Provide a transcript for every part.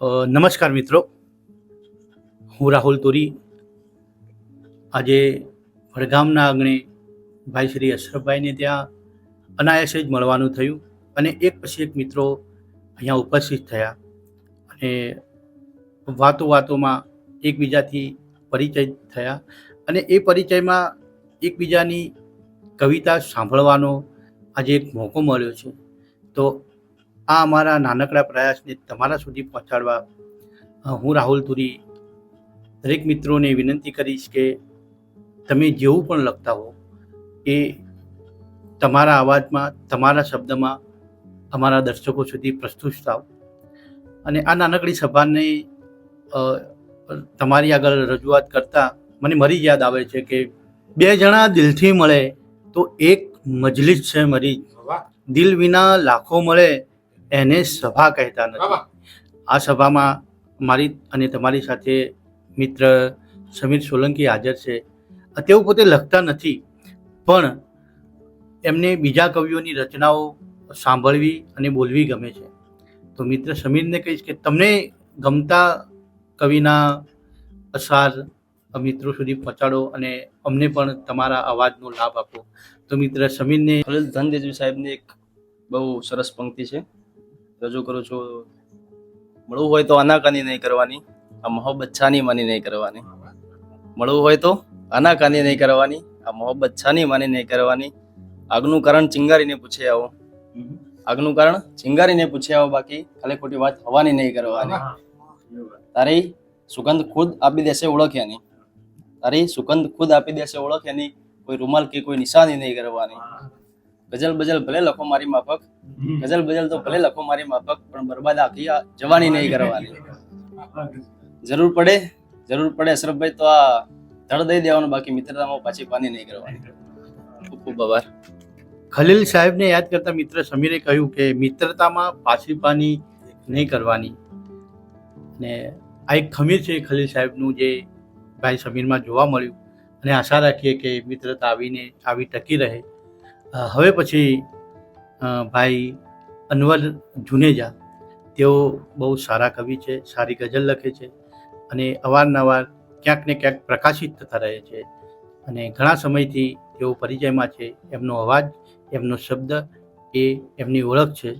નમસ્કાર મિત્રો. હું રાહુલ તોરી. આજે વડગામના આંગણે ભાઈ શ્રી અશરફભાઈને ત્યાં અનાયાસે જ મળવાનું થયું અને એક પછી એક મિત્રો અહીંયા ઉપસ્થિત થયા અને વાતો વાતોમાં એકબીજાથી પરિચય થયા અને એ પરિચયમાં એકબીજાની કવિતા સાંભળવાનો આજે એક મોકો મળ્યો છે. તો આ અમારા નાનકડા પ્રયાસને તમારા સુધી પહોંચાડવા હું રાહુલ તુરી દરેક મિત્રોને વિનંતી કરીશ કે તમે જેવું પણ લખતા હો એ તમારા અવાજમાં તમારા શબ્દમાં અમારા દર્શકો સુધી પ્રસ્તુત થાવ. અને આ નાનકડી સભાને તમારી આગળ રજૂઆત કરતાં મને મરી યાદ આવે છે કે બે જણા દિલથી મળે તો એક મજલિસ છે મરી. દિલ વિના લાખો મળે એને સભા કહેતા નથી. આ સભામાં મારી અને તમારી સાથે મિત્ર સમીર સોલંકી હાજર છે. તેઓ પોતે લખતા નથી પણ એમને બીજા કવિઓની રચનાઓ સાંભળવી અને બોલવી ગમે છે. તો મિત્ર સમીરને કહીશ કે તમને ગમતા કવિના અસાર મિત્રો સુધી પહોંચાડો અને અમને પણ તમારા અવાજનો લાભ આપો. તો મિત્ર સમીરને ધનતેજવી સાહેબની એક બહુ સરસ પંક્તિ છે. રજૂ કરું છું મળવું હોય તો આનાકાની નહીં કરવાની આ મોહબ્બત છાની માની નહીં કરવાની. મળવું હોય તો આનાકાની નહીં કરવાની આ મોહબ્બત છાની માની નહીં કરવાની. આગનું કારણ ચિંગારીને પૂછી આવો. આગનું કારણ ચિંગારીને પૂછી આવો બાકી ખાલી ખોટી વાત હવાની નહીં કરવાની. તારી સુગંધ ખુદ આપી દેશે ઓળખ્યાની તારી સુગંધ ખુદ આપી દેશે ઓળખ્યાની કોઈ રૂમાલ કે કોઈ નિશાની નહીં કરવાની. ગઝલ બજલ ભલે લખો મારી માફક. ગઝલ બજલ તો ભલે લખો મારી માફક પણ બરબાદ આખી આ જવાની નહીં કરવાની. જરૂર પડે જરૂર પડે અશરફભાઈ તો આ ધડ દઈ દેવાનું બાકી મિત્રતામાં પાછી પાની નહીં કરવાની. ખૂબ ખૂબ આભાર. ખલીલ સાહેબને યાદ કરતા મિત્ર સમીરે કહ્યું કે મિત્રતામાં પાછી પાની નહીં કરવાની. ને આ એક ખમીર છે ખલીલ સાહેબનું જે ભાઈ સમીરમાં જોવા મળ્યું. અને આશા રાખીએ કે મિત્રતા આવીને આવી ટકી રહે. હવે પછી ભાઈ અનવર જુનેજા, તેઓ બહુ સારા કવિ છે, સારી ગઝલ લખે છે અને અવારનવાર ક્યાંક ને ક્યાંક પ્રકાશિત થતા રહે છે અને ઘણા સમયથી તેઓ પરિચયમાં છે. એમનો અવાજ, એમનો શબ્દ એ એમની ઓળખ છે.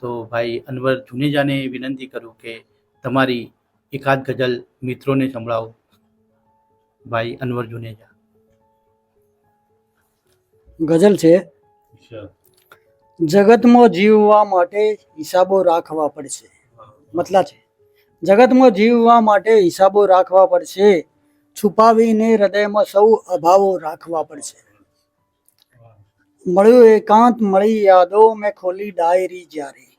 તો ભાઈ અનવર જુનેજાને વિનંતી કરું કે તમારી એકાદ ગઝલ મિત્રોને સંભળાવો. ભાઈ અનવર જુનેજા. ગઝલ છે જગતમાં જીવવા માટે હિસાબો રાખવા પડશે. મતલબ છે, જગતમાં જીવવા માટે હિસાબો રાખવા પડશે, છુપાવીને હૃદયમાં સૌ અભાવો રાખવા પડશે. મળ્યું એકાંત, મળી યાદો, મેં ખોલી ડાયરી જ્યારે.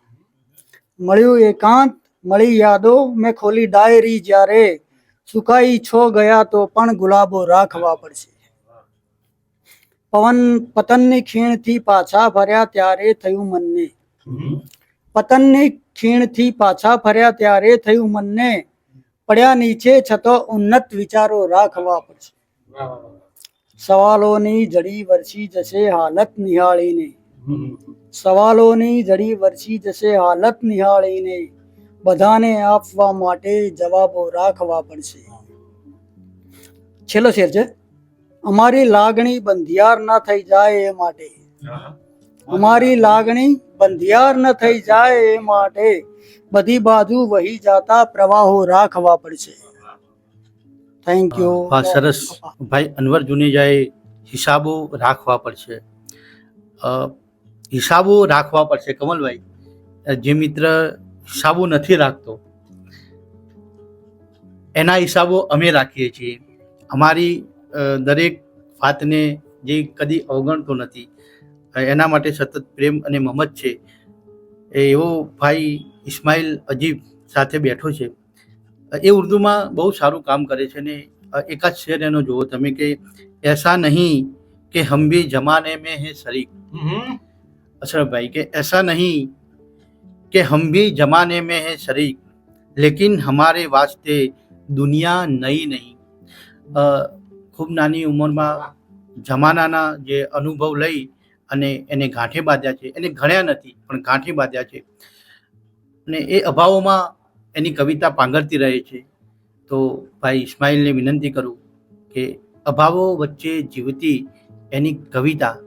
મળ્યું એકાંત, મળી યાદો, મેં ખોલી ડાયરી જ્યારે. સુકાઈ છો ગયા તો પણ ગુલાબો રાખવા પડશે. પવન પતનની ખીણથી પાછા ફર્યા ત્યારે થયું મનને. પતનની ખીણથી પાછા ફર્યા ત્યારે થયું મનને. પડ્યા નીચે છતો ઉન્નત વિચારો રાખવા પડશે. સવાલોની જડી વરસી જશે હાલત નિહાળીને. સવાલોની જડી વરસી જશે હાલત નિહાળીને. બધાને આપવા માટે જવાબો રાખવા પડશે. છેલ્લો શેર છે. અમારી લાગણી બંધિયાર ન થઈ જાય એ માટે. અમારી લાગણી બંધિયાર ન થઈ જાય એ માટે બધી બાજુ વહી જાતા પ્રવાહો રાખવા પડશે. થેન્ક યુ હા સરસ. ભાઈ અનવર જુનેજાએ હિસાબો રાખવા પડશે. હિસાબો રાખવા પડશે. કમલભાઈ જે મિત્ર હિસાબો નથી રાખતો એના હિસાબો અમે રાખીએ છીએ. અમારી દરેક વાતને જે કદી અવગણતો નથી. એના માટે સતત પ્રેમ અને મહમત છે. એ એવો ભાઈ ઇસ્માઇલ અજીબ સાથે બેઠો છે. એ ઉર્દૂમાં બહુ સારું કામ કરે છે ને એકાદ શેર એનો જુઓ તમે કે એસા નહીં કે હમ ભી જમાને મેં હે શરીક. અશરફભાઈ કે એસા નહીં કે હમ ભી જમાને મેં હે શરીક. લેકિન હમારે વાસ્તે દુનિયા નહીં. નહીં ખૂબ નાની ઉંમરમાં જમાનાના જે અનુભવ લઈ અને એને ગાંઠે બાંધ્યા છે. એને ઘણ્યા નથી, પણ ગાંઠે બાંધ્યા છે. અને એ અભાવોમાં એની કવિતા પાંગરતી રહે છે. તો ભાઈ ઇસ્માઇલને વિનંતી કરું કે અભાવો વચ્ચે જીવતી એની કવિતા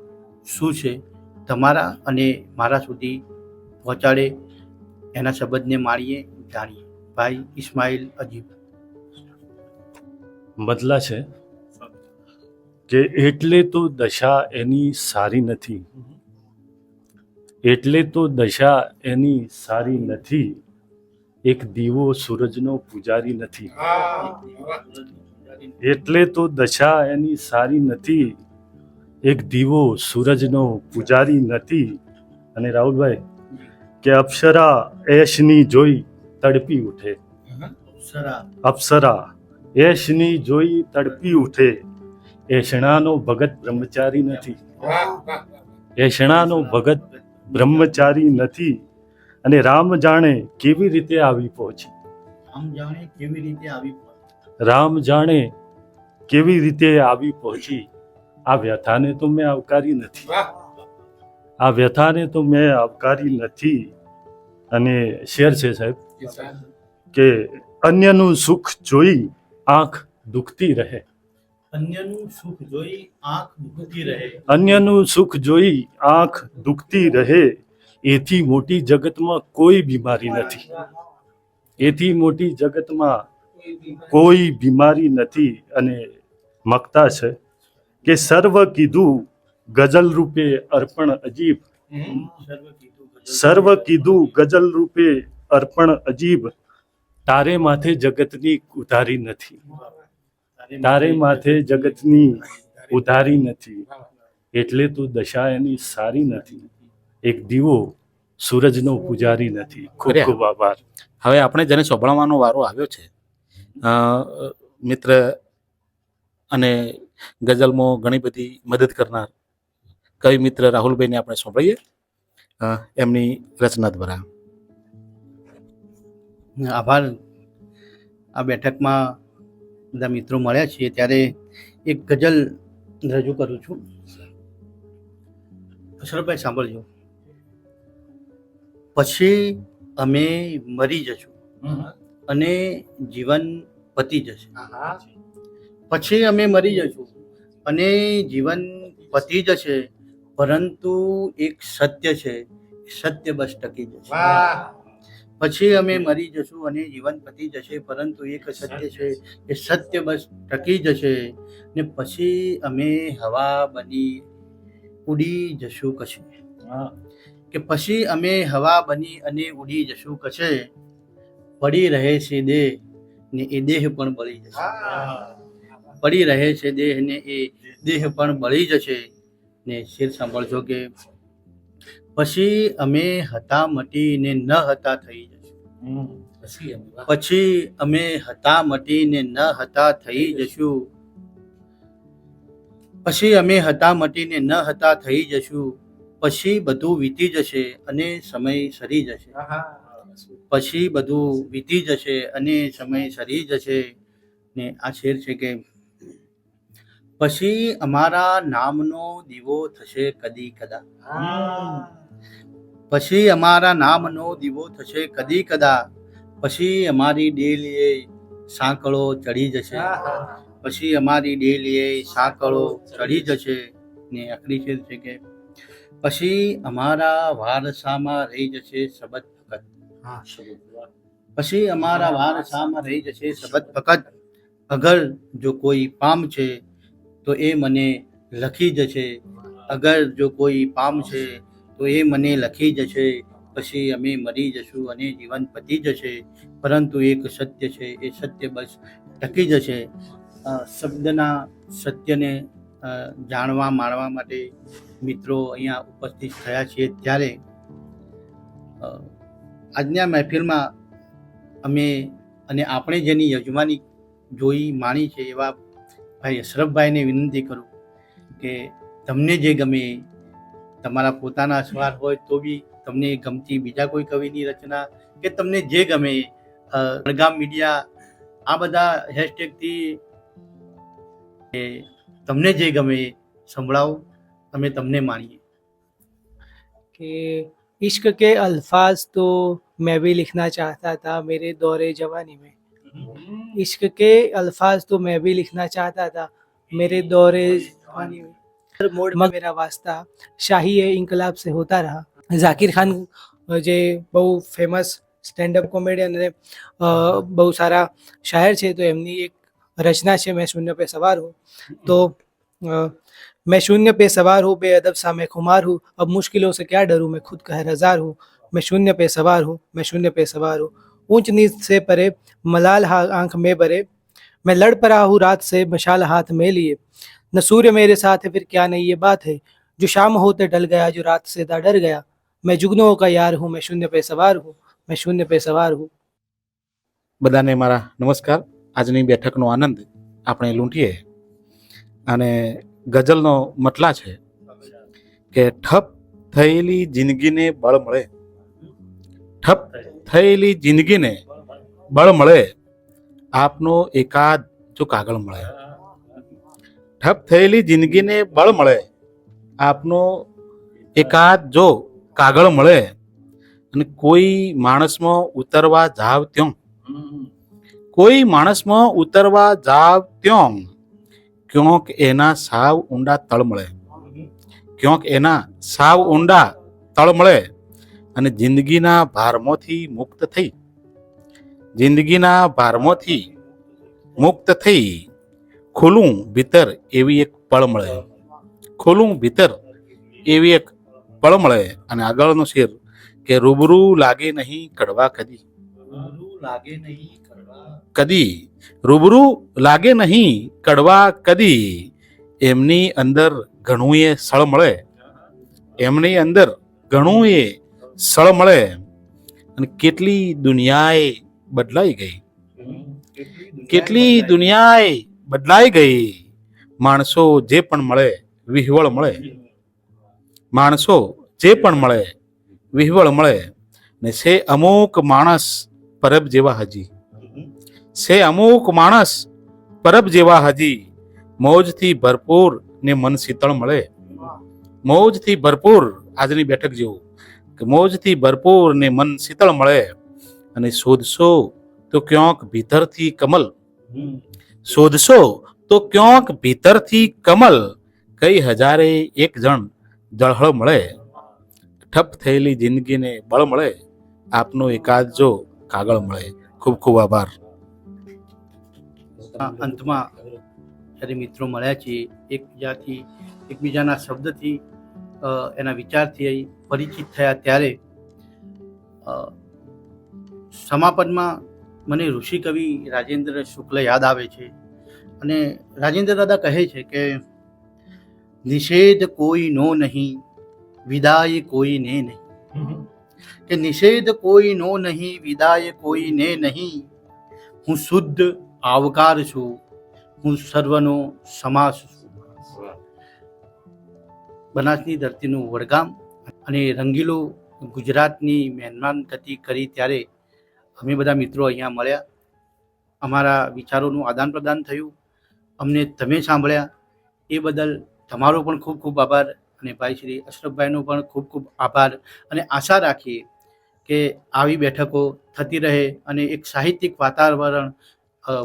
શું છે? તમારા અને મારા સુધી પહોંચાડે, એના શબ્દને માણીએ જાણીએ. ભાઈ ઇસ્માઇલ અજીબ. બદલા છે. કે એટલે તો દશા એની સારી નથી. એટલે તો દશા એની સારી નથી. એક દીવો સૂરજનો પૂજારી નથી. એટલે તો દશા એની સારી નથી. એક દીવો સૂરજનો પૂજારી નથી. અને રાહુલભાઈ કે અપ્સરા એશની જોઈ તડપી ઉઠે. સરા અપ્સરા એશની જોઈ તડપી ઉઠે. એષણાનો ભગત બ્રહ્મચારી નથી. એષણાનો ભગત બ્રહ્મચારી નથી. અને રામ જાણે કેવી રીતે આવી પહોંચી? રામ જાણે કેવી રીતે આવી રામ જાણે કેવી રીતે આવી પહોંચી? આ વ્યથાને તો મેં આવકારી નથી. આ વ્યથાને તો મેં આવકારી નથી. અને શેર છે સાહેબ. કે અન્યનું સુખ જોઈ આંખ દુખતી રહે. અન્યનું સુખ જોઈ આંખ દુખતી રહે. અન્યનું સુખ જોઈ આંખ દુખતી રહે. એથી મોટી જગતમાં કોઈ બીમારી નથી. એથી મોટી જગતમાં કોઈ બીમારી નથી અને મકતા છે કે સર્વ કીધું ગઝલ રૂપે અર્પણ અજીબ. સર્વ કીધું સર્વ કીધું ગઝલ રૂપે અર્પણ અજીબ. તારે માથે જગતની ઉધારી નથી. તારે માથે જગતની ઉધારી નથી. એટલે તો દશા એની સારી નથી. એક દીવો સૂરજનો પૂજારી નથી. ખૂબ ખૂબ આભાર. હવે આપણે જેને સંભળાવવાનો વારો આવ્યો છે મિત્ર અને ગઝલમાં ઘણી બધી મદદ કરનાર કવિ મિત્ર રાહુલભાઈને આપણે સાંભળીએ એમની રચના દ્વારા. આભાર. આ બેઠકમાં બધા મિત્રો મળ્યા છીએ ત્યારે એક ગઝલ રજૂ કરું છું. અશરફભાઈ સાંભળજો. પછી અમે મરી જશું અને જીવન પતી જશે. પછી અમે મરી જશું અને જીવન પતી જશે પરંતુ એક સત્ય છે સત્ય બસ ટકી જશે. પછી અમે મરી જશું અને જીવન પતી જશે પરંતુ એક સત્ય છે એ સત્ય બસ ટકી જશે ને પછી અમે હવા બની ઉડી જશું કશે. કે પછી અમે હવા બની અને ઉડી જશું કશે પડી રહે છે દેહ ને એ દેહ પણ બળી જશે. પડી રહે છે દેહ ને એ દેહ પણ બળી જશે ને શેર સાંભળજો કે પછી અમે હતા મટીને ન હતા થઈ જશું. પછી અમે હતા મટીને ન હતા થઈ જશું. પછી અમે હતા મટીને ન હતા થઈ જશું. પછી બધું વીતી જશે અને સમય સરી જશે. પછી બધું વીતી જશે અને સમય સરી જશે. ને આ શેર છે કે પછી અમારા નામનો દીવો થશે કદી કદા. પછી અમારા નામનો દીવો થશે કદી કદા પછી અમારી ડેલીએ સાંકળો ચડી જશે. પછી અમારી ડેલીએ સાંકળો ચડી જશે ને આખરી છે કે. પછી અમારા વારસામાં રહી જશે શબદ ફકત પછી અમારા વારસામાં રહી જશે શબદ ફકત અગર જો કોઈ પામ છે તો એ મને લખી જશે. અગર જો કોઈ પામ છે તો એ મને લખી જશે, પછી અમે મરી જશું અને જીવન પતી જશે, પરંતુ એક સત્ય છે, એ સત્ય બસ ટકી જશે. શબ્દના સત્યને જાણવા માણવા માટે મિત્રો અહીંયા ઉપસ્થિત થયા છીએ ત્યારે આજના મહેફિલમાં અમે અને આપણે જેની યજમાની જોઈ માણી છે એવા ભાઈ અશરફભાઈને વિનંતી કરું કે તમને જે ગમે તમારા પોતાના અસવાર હોય તો બી તમને ગમતી બીજા કોઈ કવિની રચના કે તમને જે ગમે અ, વડગામ મીડિયા આ બધા હેશટેગથી એ તમને જે ગમે એ સંભળાવો અમે તમને માણીએ कि इश्क के अल्फाज तो मैं भी लिखना चाहता था मेरे दौरे जवानी में इश्क के अल्फाज तो मैं भी लिखना चाहता था मेरे दौरे जवानी में हर मोड़ में मेरा वास्ता शाही એ ઇન્કલાબ સે હોતા રહા ઝાકિર ખાન જે બહુ ફેમસ સ્ટેન્ડઅપ કોમેડિયન અને અ, બહુ સારા શાયર છે તો એમની એક રચના છે મેં શૂન્ય पे सवार हूँ तो अ, मैं शून्य पे सवार हूँ बेअदब सा मैं खुमार हूँ अब मुश्किलों से क्या डरूँ मैं खुद का हजार हूँ मैं शून्य पे सवार हूँ मैं शून्य पे सवार हूँ ऊंच नीच से परे मलाल हा आंख में भरे मैं लड़ पड़ा हूँ रात से मशाल हाथ में लिए न सूर्य मेरे साथ है फिर क्या नहीं ये बात है जो शाम होते ढल गया जो रात से दा डर गया मैं जुगनों का यार हूँ मैं शून्य पे सवार हूँ मैं शून्य पे सवार हूँ બધાને મારા નમસ્કાર આજની બેઠકનો આનંદ આપણે લૂંટીએ અને ગઝલનો મતલા છે કે ઠપ થયેલી જિંદગીને બળ મળે ઠપ થયેલી જિંદગીને બળ મળે આપનો એકાદ જો કાગળ મળે ઠપ થયેલી જિંદગીને બળ મળે. આપનો એકાદ જો કાગળ મળે અને કોઈ માણસમાં ઉતરવા જાવ ત્યો કોઈ માણસમાં ઉતરવા જાવ ત્યોં ક્યોંક એના સાવ ઊંડા તળ મળે. ક્યોંક એના સાવ ઊંડા તળ મળે અને જિંદગીના ભારમાંથી મુક્ત થઈ. જિંદગીના ભારમાંથી મુક્ત થઈ. ખુલ્લું ભીતર એવી એક પળ મળે. ખુલ્લું ભીતર એવી એક પળ મળે અને આગળનો શેર કે રૂબરૂ લાગે નહીં કડવા કદી. નહીં કદી. રૂબરૂ લાગે નહીં કડવા કદી. એમની અંદર ઘણું એ સળ મળે. એમની અંદર ઘણું એ સળ મળે. અને કેટલી દુનિયાએ બદલાઈ ગઈ. કેટલી દુનિયાએ બદલાઈ ગઈ. માણસો જે પણ મળે, વિહવળ મળે. માણસો જે પણ મળે, વિહવળ મળે. ને છે અમુક માણસ પરબ જેવા હજી. છે અમુક માણસ પરબ જેવા હજી. મોજથી ભરપૂર ને મન શીતળ મળે. મોજથી ભરપૂર આજની બેઠક જેવું. કે મોજથી ભરપૂર ને મન શીતળ મળે. અને શોધશો તો ક્યાંક ભીતરથી કમલ. શોધશો તો ક્યાંક ભીતરથી કમલ કઈ હજારે એક જણ જળહળ મળે. ઠપ થયેલી જિંદગીને બળ મળે. આપનો એકાદ જો કાગળ મળે. ખૂબ ખૂબ આભાર. અંતમાં જ્યારે મિત્રો મળ્યા છીએ એકબીજાથી એકબીજાના શબ્દથી એના વિચારથી પરિચિત થયા ત્યારે સમાપનમાં મને ઋષિ કવિ રાજેન્દ્ર શુક્લ યાદ આવે છે. અને રાજેન્દ્ર દાદા કહે છે કે, નિષેધ કોઈ નો નહીં, વિદાય કોઈને નહીં. કે નિષેધ કોઈ નો નહીં, વિદાય કોઈને નહીં. હું શુદ્ધ આવકાર છું, હું સર્વનો સમાસ છું. બનાસની ધરતીનું વડગામ અને રંગીલો ગુજરાતની મહેમાન ગતિ કરી ત્યારે અમે બધા મિત્રો અહીંયા મળ્યા. અમારા વિચારોનું આદાન પ્રદાન થયું. અમને તમે સાંભળ્યા. એ બદલ તમારો પણ ખૂબ ખૂબ આભાર અને ભાઈ શ્રી અશરફભાઈનો પણ ખૂબ ખૂબ આભાર. અને આશા રાખીએ કે આવી બેઠકો થતી રહે અને એક સાહિત્યિક વાતાવરણ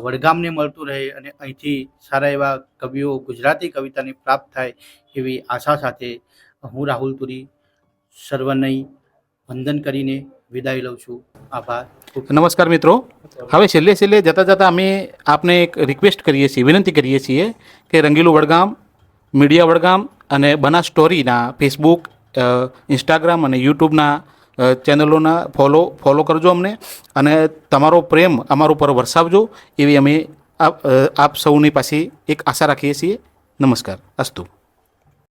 વડગામને મળતું રહે અને અહીંથી સારા એવા કવિઓ, ગુજરાતી કવિતાને પ્રાપ્ત થાય એવી આશા સાથે હું રાહુલ પુરી, સર્વનય વંદન કરીને વિદાય લઉં છું. આભાર. નમસ્કાર મિત્રો. હવે છેલ્લે છેલ્લે જતાં જતાં અમે આપને એક રિક્વેસ્ટ કરીએ છીએ, વિનંતી કરીએ છીએ કે રંગીલું વડગામ, મીડિયા વડગામ અને બના સ્ટોરીના ફેસબુક ઇન્સ્ટાગ્રામ અને યુટ્યુબના ચેનલોના ફોલો ફોલો કરજો અમને અને તમારો પ્રેમ અમારા ઉપર વરસાવજો એવી અમે આપ સૌની પાસે એક આશા રાખીએ છીએ. નમસ્કાર. અસ્તુ.